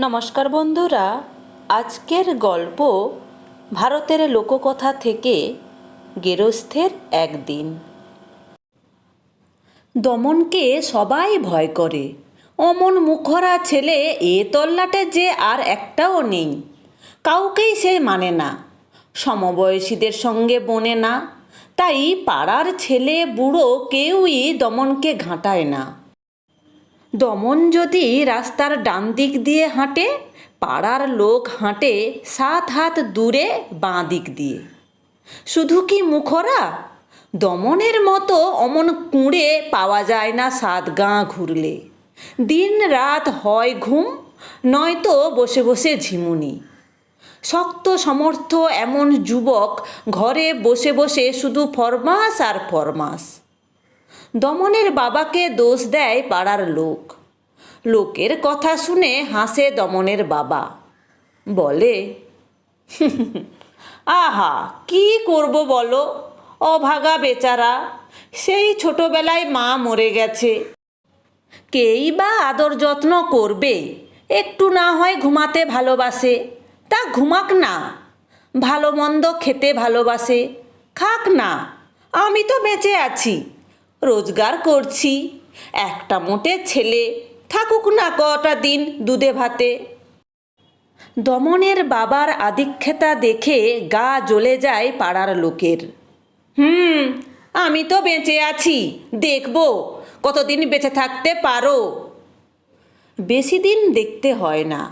নমস্কার বন্ধুরা, আজকের গল্প ভারতের লোককথা থেকে গেরস্থের একদিন। দমনকে সবাই ভয় করে। অমন মুখরা ছেলে এ তল্লাটে যে আর একটাও নেই। কাউকেই সে মানে না। সমবয়সীদের সঙ্গে বনে না। তাই পাড়ার ছেলে বুড়ো কেউই দমনকে ঘাঁটায় না। দমন যদি রাস্তার ডান দিক দিয়ে হাঁটে, পাড়ার লোক হাঁটে সাত হাত দূরে বাঁ দিক দিয়ে। শুধু কি মুখরা? দমনের মতো অমন কুঁড়ে পাওয়া যায় না সাত গাঁ ঘুরলে। দিন রাত হয় ঘুম, নয়তো বসে বসে ঝিমুনি। শক্ত সমর্থ এমন যুবক ঘরে বসে বসে শুধু ফরমাস আর ফরমাস। দমনের বাবাকে দোষ দেয় পাড়ার লোক। লোকের কথা শুনে হাসে দমনের বাবা। বলে, আহা, কি করব বলো? অভাগা বেচারা, সেই ছোটবেলায় মা মরে গেছে। কেই বা আদর যত্ন করবে? একটু না হয় ঘুমাতে ভালোবাসে। তা ঘুমাক না। ভালো মন্দ খেতে ভালোবাসে। খাক না, আমি তো বেঁচে আছি। রোজগার করছি। একটা মোটে ছেলে, থাকুক না কটা দিন দুধে ভাতে। দমনের বাবার আদিক্ষেতা দেখে গা জ্বলে যায় পাড়ার লোকের। হুম, আমি তো বেঁচে আছি, দেখব কতদিন বেঁচে থাকতে পারো। বেশি দিন দেখতে হয় না।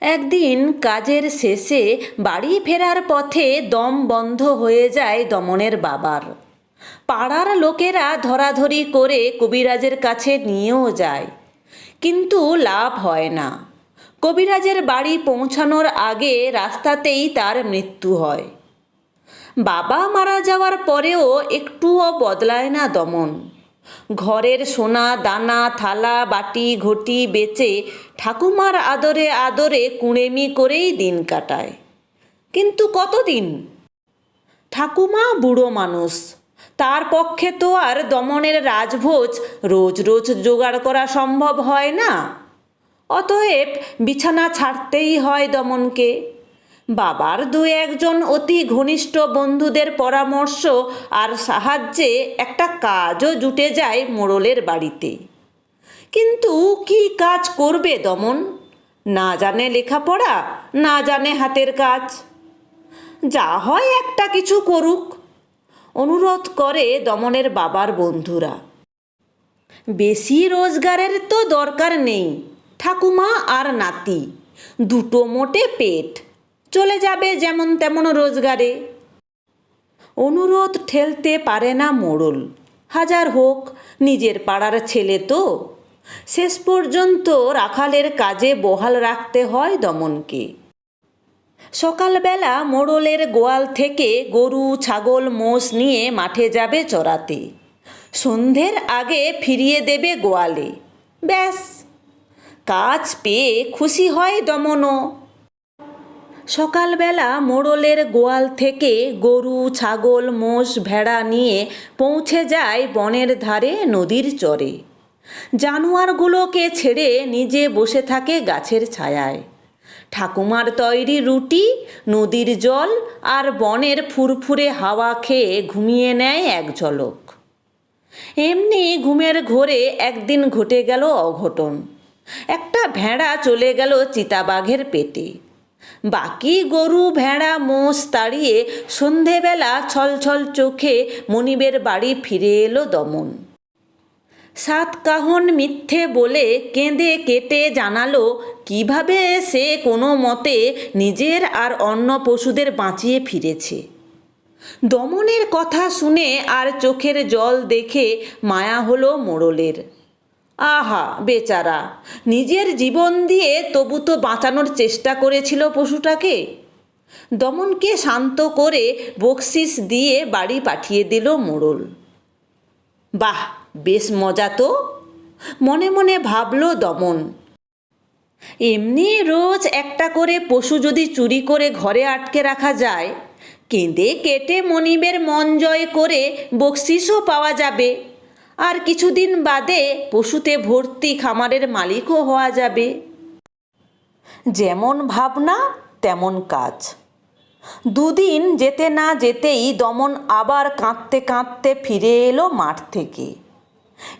একদিন কাজের শেষে বাড়ি ফেরার পথে দম বন্ধ হয়ে যায় দমনের বাবার। পাড়ার লোকেরা ধরাধরি করে কবিরাজের কাছে নিয়েও যায়। কিন্তু লাভ হয় না। কবিরাজের বাড়ি পৌঁছানোর আগে রাস্তাতেই তার মৃত্যু হয়। বাবা মারা যাওয়ার পরেও একটুও বদলায় না দমন। ঘরের সোনা, দানা, থালা, বাটি, ঘটি বেচে ঠাকুমার আদরে আদরে কুঁড়েমি করেই দিন কাটায়। কিন্তু কতদিন? ঠাকুমা বুড়ো মানুষ। তার পক্ষে তো আর দমনের রাজভোজ রোজ রোজ জোগাড় করা সম্ভব হয় না। অতএব বিছানা ছাড়তেই হয় দমনকে। বাবার দু একজন অতি ঘনিষ্ঠ বন্ধুদের পরামর্শ আর সাহায্যে একটা কাজও জুটে যায় মোড়লের বাড়িতে। কিন্তু কি কাজ করবে দমন? না জানে লেখাপড়া, না জানে হাতের কাজ। যা হয় একটা কিছু করুক। অনুরোধ করে দমনের বাবার বন্ধুরা। বেশি রোজগারের তো দরকার নেই, ঠাকুমা আর নাতি, দুটো মোটে পেট, চলে যাবে যেমন তেমন রোজগারে। অনুরোধ ঠেলতে পারে না মোড়ল, হাজার হোক, নিজের পাড়ার ছেলে তো। শেষ পর্যন্ত রাখালের কাজে বহাল রাখতে হয় দমনকে। সকালবেলা মোড়লের গোয়াল থেকে গরু, ছাগল, মোষ নিয়ে মাঠে যাবে চড়াতে। সন্ধ্যের আগে ফিরিয়ে দেবে গোয়ালে। ব্যাস, কাজ পেয়ে খুশি হয় দমনও। সকালবেলা মোড়লের গোয়াল থেকে গরু, ছাগল, মোষ, ভেড়া নিয়ে পৌঁছে যায় বনের ধারে নদীর চরে। জানোয়ারগুলোকে ছেড়ে নিজে বসে থাকে গাছের ছায়ায়। ঠাকুমার তৈরি রুটি, নদীর জল আর বনের ফুরফুরে হাওয়া খেয়ে ঘুমিয়ে নেয় এক ঝলক। এমনি ঘুমের ঘোরে একদিন ঘটে গেল অঘটন। একটা ভেড়া চলে গেল চিতাবাঘের পেটে। বাকি গরু ভেড়া মোষ তাড়িয়ে সন্ধেবেলা ছলছল চোখে মনিবের বাড়ি ফিরে এলো দমন। সাত কাহন মিথ্যে বলে কেঁদে কেটে জানালো, কীভাবে সে কোনো মতে নিজের আর অন্য পশুদের বাঁচিয়ে ফিরেছে। দমনের কথা শুনে আর চোখের জল দেখে মায়া হলো মোড়লের। আহা, বেচারা, নিজের জীবন দিয়ে তবু তো বাঁচানোর চেষ্টা করেছিল পশুটাকে। দমনকে শান্ত করে বকশিস দিয়ে বাড়ি পাঠিয়ে দিল মোড়ল। বাহ বেশ মজা তো? মনে মনে ভাবল দমন। এমনি রোজ একটা করে পশু যদি চুরি করে ঘরে আটকে রাখা যায়, কেঁদে কেটে মনিবের মন জয় করে বকশিসও পাওয়া যাবে। আর কিছুদিন বাদে পশুতে ভর্তি খামারের মালিকও হওয়া যাবে। যেমন ভাবনা, তেমন কাজ। দুদিন যেতে না যেতেই দমন আবার কাঁদতে কাঁদতে ফিরে এলো মাঠ থেকে।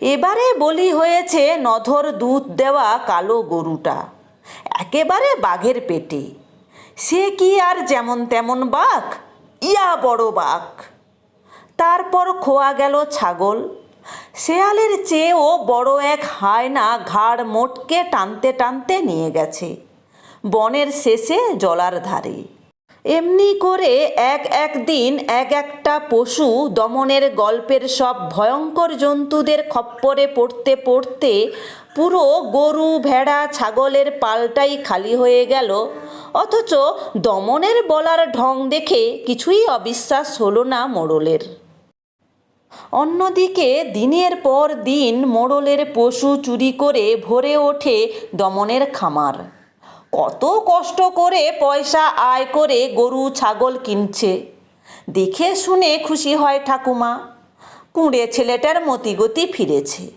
এবারে বলি হয়েছে নধর দুধ দেওয়া কালো গরুটা। একেবারে বাঘের পেটে। সে কি আর যেমন তেমন বাঘ? ইয়া বড় বাঘ। তারপর খোয়া গেল ছাগল। শেয়ালের চেয়েও বড় এক হায়না ঘাড় মোটকে টানতে টানতে নিয়ে গেছে। বনের শেষে জলার ধারে। এমনি করে এক এক দিন এক একটা পশু দমনের গল্পের সব ভয়ঙ্কর জন্তুদের খপ্পরে পড়তে পড়তে পুরো গরু, ভেড়া, ছাগলের পালটাই খালি হয়ে গেল। অথচ দমনের বলার ঢং দেখে কিছুই অবিশ্বাস হলো না মোড়লের। অন্যদিকে দিনের পর দিন মোড়লের পশু চুরি করে ভরে ওঠে দমনের খামার। কত কষ্ট করে পয়সা আয় করে গরু, ছাগল কিনছে। দেখে শুনে খুশি হয় ঠাকুমা। কুঁড়ে ছেলেটার মতিগতি ফিরেছে।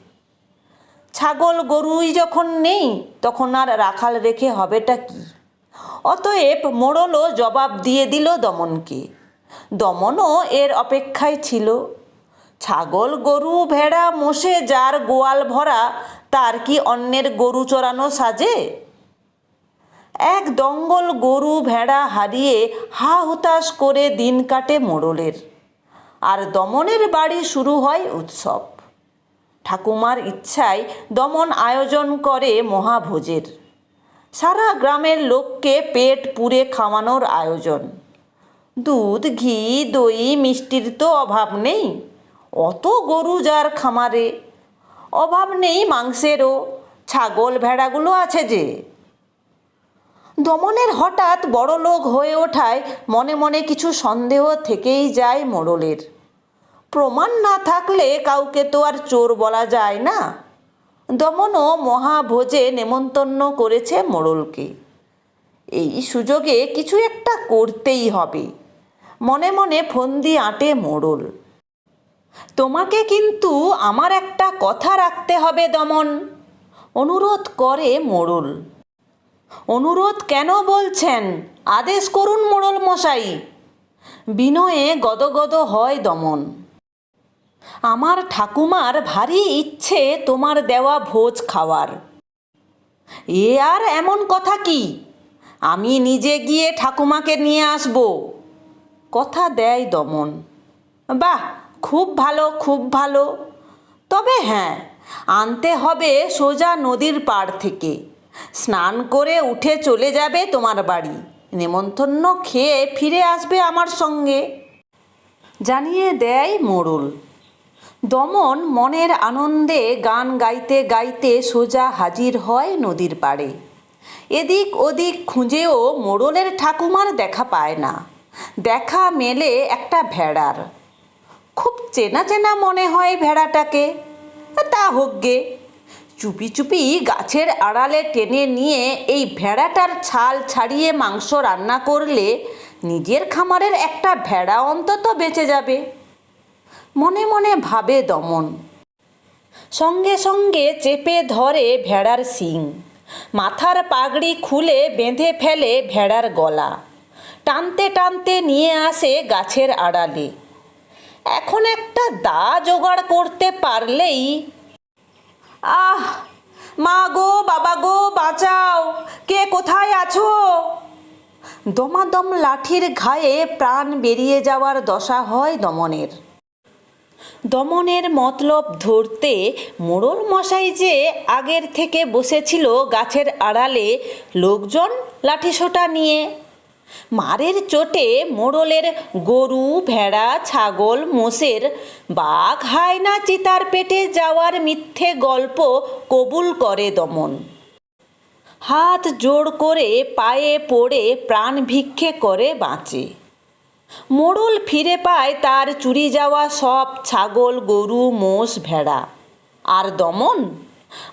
ছাগল গরুই যখন নেই, তখন আর রাখাল রেখে হবেটা কি? অতএব মোড়লও জবাব দিয়ে দিল দমনকে। দমনও এর অপেক্ষায় ছিল। ছাগল, গরু, ভেড়া, মোষে যার গোয়াল ভরা, তার কি অন্যের গরু চড়ানো সাজে? এক দঙ্গল গরু ভেড়া হারিয়ে হা হুতাশ করে দিন কাটে মোড়লের। আর দমনের বাড়ি শুরু হয় উৎসব। ঠাকুমার ইচ্ছায় দমন আয়োজন করে মহাভোজের। সারা গ্রামের লোককে পেট পুড়ে খাওয়ানোর আয়োজন। দুধ, ঘি, দই, মিষ্টির তো অভাব নেই। অত গরু যার খামারে। অভাব নেই মাংসেরও। ছাগল ভেড়াগুলো আছে যে। দমনের হঠাৎ বড় লোক হয়ে ওঠায় মনে মনে কিছু সন্দেহ থেকেই যায় মোড়লের। প্রমাণ না থাকলে কাউকে তো আর চোর বলা যায় না। দমনও মহাভোজে নেমন্তন্ন করেছে মোড়লকে। এই সুযোগে কিছু একটা করতেই হবে। মনে মনে ফন্দি আঁটে মোড়ল। তোমাকে কিন্তু আমার একটা কথা রাখতে হবে দমন, অনুরোধ করে মোড়ল। অনুরোধ কেন বলছেন? আদেশ করুন মোড়ল মশাই। বিনয়ে গদগদ হয় দমন। আমার ঠাকুমার ভারী ইচ্ছে তোমার দেওয়া ভোজ খাওয়ার। এ আর এমন কথা কি? আমি নিজে গিয়ে ঠাকুমাকে নিয়ে আসব। কথা দেয় দমন। বাহ, খুব ভালো খুব ভালো। তবে হ্যাঁ আনতে হবে সোজা নদীর পাড় থেকে। স্নান করে উঠে চলে যাবে তোমার বাড়ি। নেমন্তন্ন খেয়ে ফিরে আসবে আমার সঙ্গে। জানিয়ে দেয় মোড়ল। দমন মনের আনন্দে গান গাইতে গাইতে সোজা হাজির হয় নদীর পাড়ে। এদিক ওদিক খুঁজেও মোড়লের ঠাকুমার দেখা পায় না। দেখা মেলে একটা ভেড়ার। খুব চেনা চেনা মনে হয় ভেড়াটাকে। তা হোক গে। চুপি চুপি গাছের আড়ালে টেনে নিয়ে এই ভেড়াটার ছাল ছাড়িয়ে মাংস রান্না করলে নিজের খামারের একটা ভেড়া অন্তত বেঁচে যাবে। মনে মনে ভাবে দমন। সঙ্গে সঙ্গে চেপে ধরে ভেড়ার শিং। মাথার পাগড়ি খুলে বেঁধে ফেলে ভেড়ার গলা। টানতে টানতে নিয়ে আসে গাছের আড়ালে। এখন একটা দা জোগাড় করতে পারলেই আহ মা গো, বাবা গো, বাঁচাও। কে কোথায় আছো? দমাদম লাঠির ঘায়ে প্রাণ বেরিয়ে যাওয়ার দশা হয় দমনের। দমনের মতলব ধরতে মোড়ল মশাই যে আগের থেকে বসেছিল গাছের আড়ালে, লোকজন লাঠিসোটা নিয়ে। মারের চোটে মোড়লের গরু, ভেড়া, ছাগল, মোষের বাঘ হায়না চিতার পেটে যাওয়ার মিথ্যে গল্প কবুল করে দমন। হাত জোড় করে পায়ে পড়ে প্রাণ ভিক্ষে করে বাঁচে। মোড়ল ফিরে পায় তার চুরি যাওয়া সব ছাগল, গরু, মোষ, ভেড়া। আর দমন?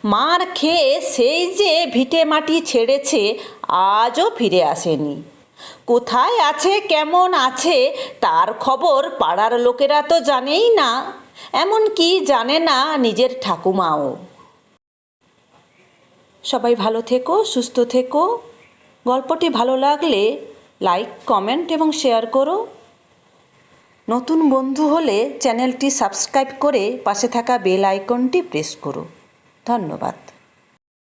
মার খেয়ে সেই যে ভিটে মাটি ছেড়েছে, আজও ফিরে আসেনি। কোথায় আছে, কেমন আছে, তার খবর পাড়ার লোকেরা তো জানেই না। এমন কি জানে না নিজের ঠাকুমাও। সবাই ভালো থেকো, সুস্থ থেকো। গল্পটি ভালো লাগলে লাইক, কমেন্ট এবং শেয়ার করো। নতুন বন্ধু হলে চ্যানেলটি সাবস্ক্রাইব করে পাশে থাকা বেল আইকনটি প্রেস করো। ধন্যবাদ।